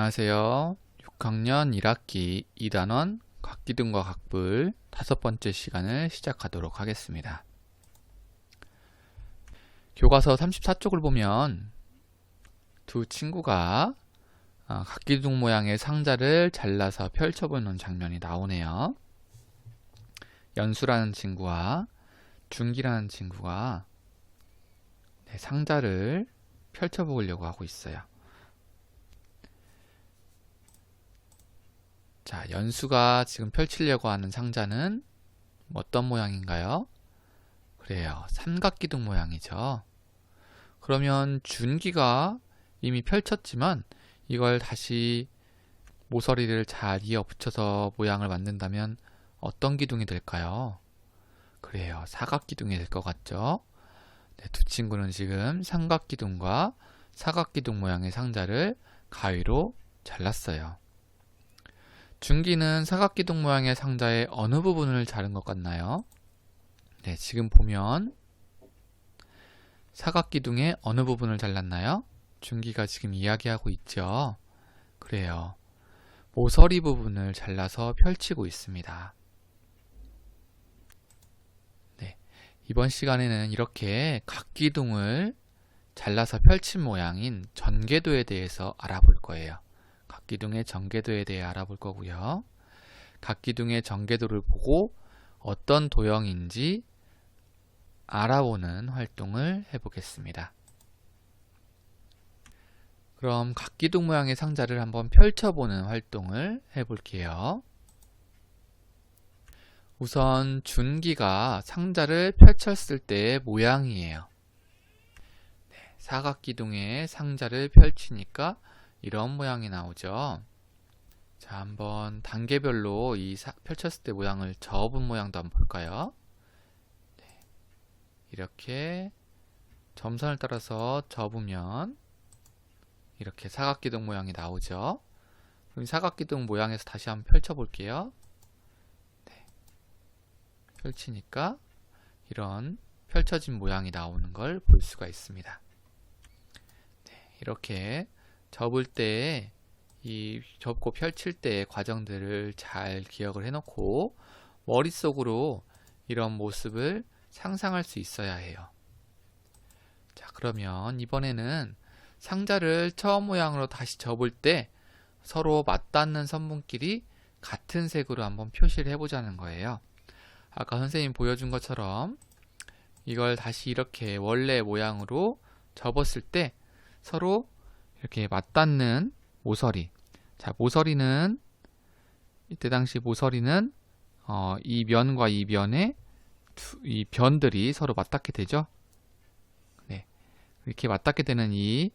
안녕하세요. 6학년 1학기 2단원 각기둥과 각불 다섯 번째 시간을 시작하도록 하겠습니다. 교과서 34쪽을 보면 두 친구가 아, 각기 둥 모양의 상자를 잘라서 펼쳐보는 장면이 나오네요. 연수라는 친구와 준기라는 친구가 네, 상자를 펼쳐보려고 하고 있어요. 자, 연수가 지금 펼치려고 하는 상자는 어떤 모양인가요? 그래요. 삼각기둥 모양이죠. 그러면 준기가 이미 펼쳤지만 이걸 다시 모서리를 잘 이어 붙여서 모양을 만든다면 어떤 기둥이 될까요? 그래요. 사각기둥이 될 것 같죠? 네, 두 친구는 지금 삼각기둥과 사각기둥 모양의 상자를 가위로 잘랐어요. 중기는 사각기둥 모양의 상자의 어느 부분을 자른 것 같나요? 네, 지금 보면 사각기둥의 어느 부분을 잘랐나요? 중기가 지금 이야기하고 있죠. 그래요. 모서리 부분을 잘라서 펼치고 있습니다. 네, 이번 시간에는 이렇게 각 기둥을 잘라서 펼친 모양인 전개도에 대해서 알아볼 거예요. 각기둥의 전개도에 대해 알아볼 거고요. 각 기둥의 전개도를 보고 어떤 도형인지 알아보는 활동을 해보겠습니다. 그럼 각 기둥 모양의 상자를 한번 펼쳐보는 활동을 해볼게요. 우선 준기가 상자를 펼쳤을 때의 모양이에요. 네, 사각기둥의 상자를 펼치니까 이런 모양이 나오죠. 자, 한번 단계별로 이 사, 펼쳤을 때 모양을 접은 모양도 한번 볼까요? 네. 이렇게 점선을 따라서 접으면 이렇게 사각기둥 모양이 나오죠. 그럼 사각기둥 모양에서 다시 한번 펼쳐 볼게요. 네. 펼치니까 이런 펼쳐진 모양이 나오는 걸 볼 수가 있습니다. 네, 이렇게 접을 때 이 접고 펼칠 때의 과정들을 잘 기억을 해놓고 머릿속으로 이런 모습을 상상할 수 있어야 해요. 자, 그러면 이번에는 상자를 처음 모양으로 다시 접을 때 서로 맞닿는 선분끼리 같은 색으로 한번 표시를 해보자는 거예요. 아까 선생님 보여준 것처럼 이걸 다시 이렇게 원래 모양으로 접었을 때 서로 이렇게 맞닿는 모서리. 자, 모서리는 이때 당시 모서리는 어, 이 면과 이 면의 두, 이 변들이 서로 맞닿게 되죠. 네. 이렇게 맞닿게 되는 이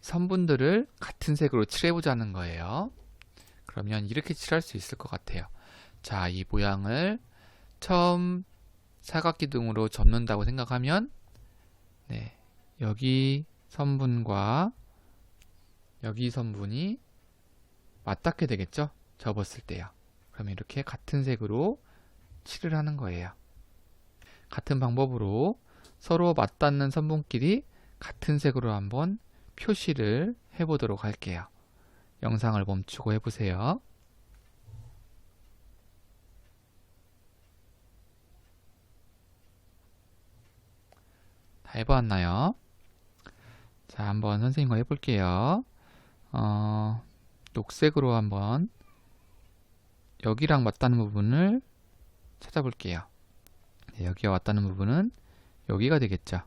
선분들을 같은 색으로 칠해보자는 거예요. 그러면 이렇게 칠할 수 있을 것 같아요. 자, 이 모양을 처음 사각기둥으로 접는다고 생각하면 네, 여기 선분과 여기 선분이 맞닿게 되겠죠? 접었을 때요. 그러면 이렇게 같은 색으로 칠을 하는 거예요. 같은 방법으로 서로 맞닿는 선분끼리 같은 색으로 한번 표시를 해보도록 할게요. 영상을 멈추고 해보세요. 다 해보았나요? 자, 한번 선생님과 해볼게요. 어, 녹색으로 한번 여기랑 맞닿는 부분을 찾아볼게요. 네, 여기와 맞닿는 부분은 여기가 되겠죠.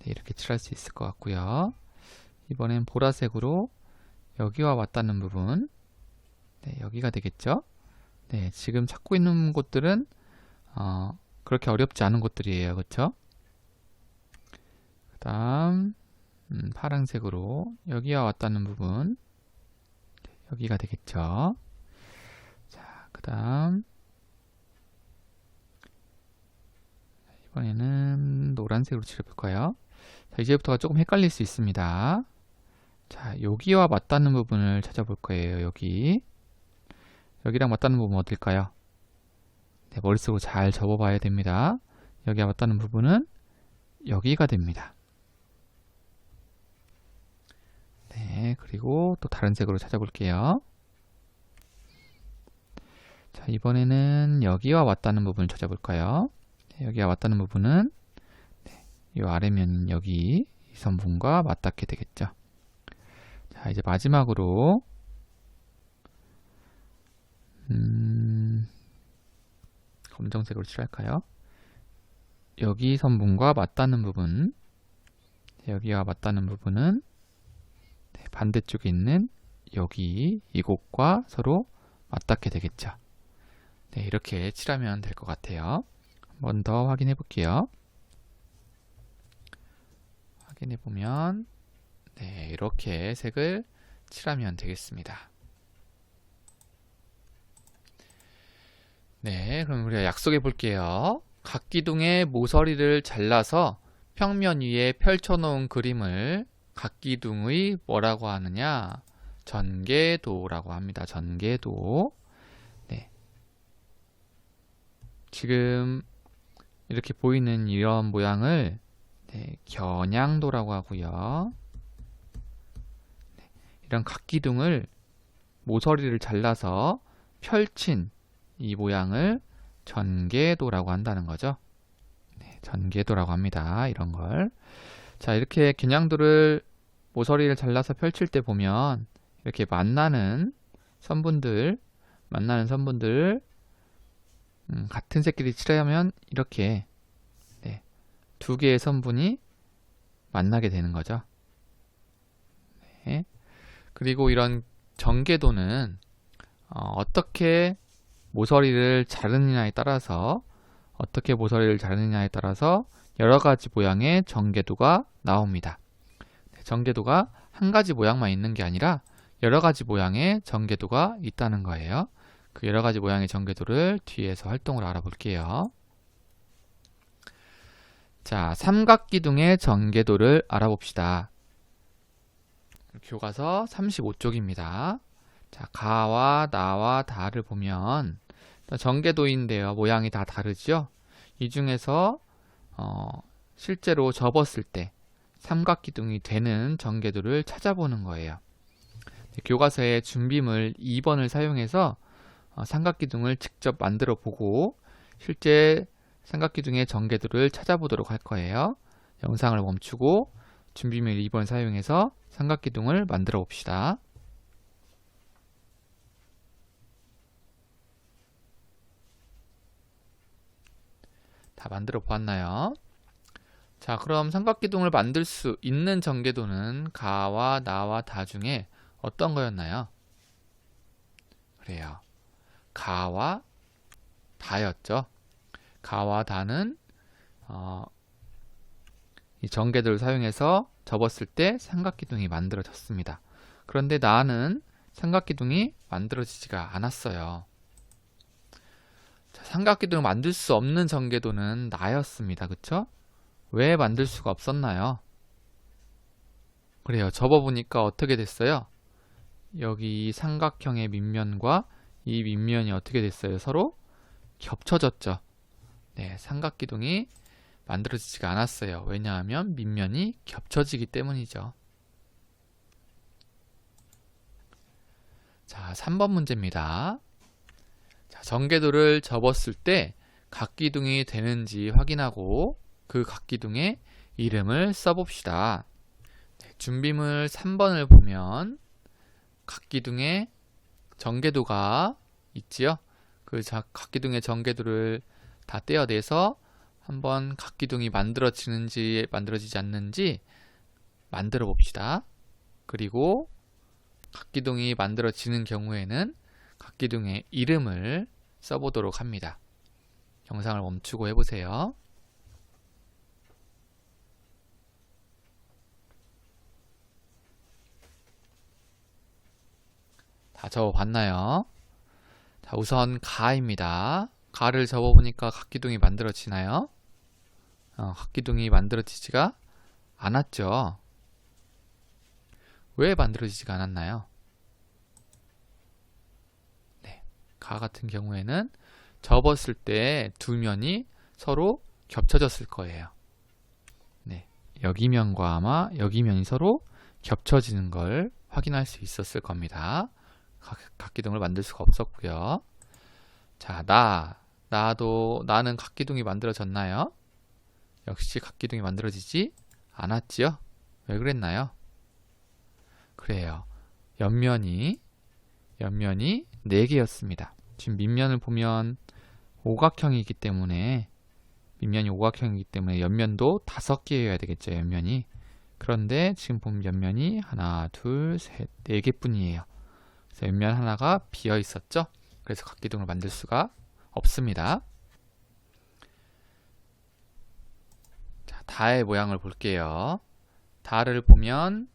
네, 이렇게 칠할 수 있을 것 같고요. 이번엔 보라색으로 여기와 맞닿는 부분 네, 여기가 되겠죠. 네, 지금 찾고 있는 곳들은 어, 그렇게 어렵지 않은 곳들이에요. 그렇죠? 그 다음 음, 파란색으로 여기와 왔다는 부분 여기가 되겠죠. 자, 그 다음 이번에는 노란색으로 칠해볼 거예요. 자, 이제부터가 조금 헷갈릴 수 있습니다. 자, 여기와 맞닿는 부분을 찾아볼 거예요. 여기 여기랑 맞닿는 부분 어딜까요? 네, 머릿속으로 잘 접어봐야 됩니다. 여기와 맞닿는 부분은 여기가 됩니다. 네, 그리고 또 다른 색으로 찾아볼게요. 자, 이번에는 여기와 왔다는 부분을 찾아볼까요? 네, 여기와 왔다는 부분은 네, 이 아래면 여기 이 선분과 맞닿게 되겠죠. 자, 이제 마지막으로 음, 검정색으로 칠할까요? 여기 선분과 맞닿는 부분 여기와 맞닿는 부분은 네, 반대쪽에 있는 여기 이곳과 서로 맞닿게 되겠죠. 네, 이렇게 칠하면 될 것 같아요. 한번 더 확인해 볼게요. 확인해 보면 네, 이렇게 색을 칠하면 되겠습니다. 네, 그럼 우리가 약속해 볼게요. 각 기둥의 모서리를 잘라서 평면 위에 펼쳐놓은 그림을 각 기둥의 뭐라고 하느냐? 전개도라고 합니다. 전개도. 네. 지금 이렇게 보이는 이런 모양을 네, 겨냥도라고 하고요. 네, 이런 각 기둥을 모서리를 잘라서 펼친 이 모양을 전개도라고 한다는 거죠. 네, 전개도라고 합니다. 이런 걸. 자, 이렇게 겨냥도를 모서리를 잘라서 펼칠 때 보면 이렇게 만나는 선분들, 만나는 선분들 음, 같은 색끼리 칠하면 이렇게 네, 두 개의 선분이 만나게 되는 거죠. 네. 그리고 이런 전개도는 어, 떻게 모서리를 자르느냐에 따라서 어떻게 모서리를 자르느냐에 따라서 여러 가지 모양의 전개도가 나옵니다. 네, 전개도가 한 가지 모양만 있는 게 아니라 여러 가지 모양의 전개도가 있다는 거예요. 그 여러 가지 모양의 전개도를 뒤에서 활동을 알아볼게요. 자, 삼각기둥의 전개도를 알아봅시다. 교과서 35쪽입니다. 자, 가와 나와 다를 보면 전개도인데요. 모양이 다 다르죠? 이 중에서 어, 실제로 접었을 때 삼각기둥이 되는 전개도를 찾아보는 거예요. 교과서에 준비물 2번을 사용해서 어, 삼각기둥을 직접 만들어 보고 실제 삼각기둥의 전개도를 찾아보도록 할 거예요. 영상을 멈추고 준비물 2번 사용해서 삼각기둥을 만들어 봅시다. 다 만들어 보았나요? 자, 그럼 삼각기둥을 만들 수 있는 전개도는 가와 나와 다 중에 어떤 거였나요? 그래요. 가와 다였죠. 가와 다는 어, 이 전개도를 사용해서 접었을 때 삼각기둥이 만들어졌습니다. 그런데 나는 삼각기둥이 만들어지지가 않았어요. 자, 삼각기둥을 만들 수 없는 전개도는 나였습니다. 그쵸? 왜 만들 수가 없었나요? 그래요. 접어보니까 어떻게 됐어요? 여기 삼각형의 밑면과 이 밑면이 어떻게 됐어요? 서로 겹쳐졌죠. 네, 삼각기둥이 만들어지지가 않았어요. 왜냐하면 밑면이 겹쳐지기 때문이죠. 자, 3번 문제입니다. 자, 전개도를 접었을 때 각 기둥이 되는지 확인하고 그 각 기둥의 이름을 써봅시다. 네, 준비물 3번을 보면 각 기둥의 전개도가 있지요. 그 각 기둥의 전개도를 다 떼어내서 한번 각 기둥이 만들어지는지 만들어지지 않는지 만들어 봅시다. 그리고 각 기둥이 만들어지는 경우에는 각 기둥의 이름을 써보도록 합니다. 영상을 멈추고 해보세요. 다 적어봤나요? 자, 우선 가입니다. 가를 접어보니까 각기둥이 만들어지나요? 어, 각기둥이 만들어지지가 않았죠. 왜 만들어지지가 않았나요? 네, 가 같은 경우에는 접었을 때 두 면이 서로 겹쳐졌을 거예요. 네, 여기 면과 아마 여기 면이 서로 겹쳐지는 걸 확인할 수 있었을 겁니다. 각, 각기둥을 만들 수가 없었고요. 자, 나. 나도, 나는 각기둥이 만들어졌나요? 역시 각기둥이 만들어지지 않았지요? 왜 그랬나요? 그래요. 옆면이, 옆면이 4개였습니다. 지금 밑면을 보면 오각형이기 때문에, 밑면이 오각형이기 때문에 옆면도 5개여야 되겠죠, 옆면이. 그런데 지금 보면 옆면이 하나, 둘, 셋, 네 개뿐이에요. 옆면 하나가 비어 있었죠. 그래서 각기둥을 만들 수가 없습니다. 자, 다의 모양을 볼게요. 다를 보면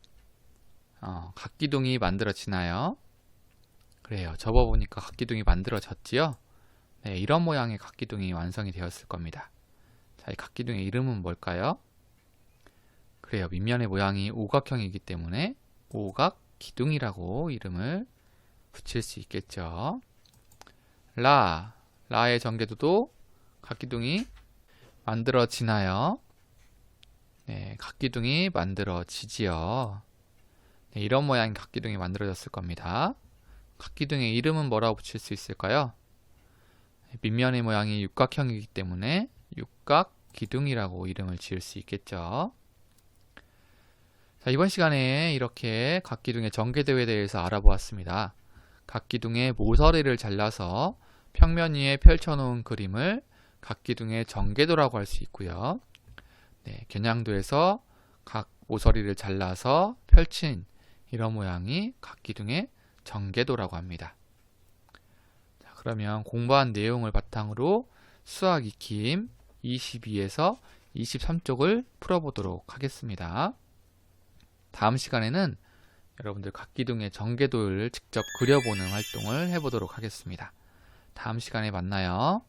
어, 각기둥이 만들어지나요? 그래요. 접어보니까 각기둥이 만들어졌지요. 네, 이런 모양의 각기둥이 완성이 되었을 겁니다. 자, 이 각기둥의 이름은 뭘까요? 그래요. 밑면의 모양이 오각형이기 때문에 오각 기둥이라고 이름을 붙일 수 있겠죠. 라, 라의 전개도도 각기둥이 만들어지나요? 네, 각기둥이 만들어지지요. 네, 이런 모양의 각기둥이 만들어졌을 겁니다. 각기둥의 이름은 뭐라고 붙일 수 있을까요? 네, 밑면의 모양이 육각형이기 때문에 육각기둥이라고 이름을 지을 수 있겠죠. 자, 이번 시간에 이렇게 각기둥의 전개도에 대해서 알아보았습니다. 각 기둥의 모서리를 잘라서 평면 위에 펼쳐놓은 그림을 각 기둥의 전개도라고 할 수 있고요. 네, 겨냥도에서 각 모서리를 잘라서 펼친 이런 모양이 각 기둥의 전개도라고 합니다. 자, 그러면 공부한 내용을 바탕으로 수학 익힘 22에서 23쪽을 풀어보도록 하겠습니다. 다음 시간에는 여러분들 각기둥의 전개도를 직접 그려보는 활동을 해보도록 하겠습니다. 다음 시간에 만나요.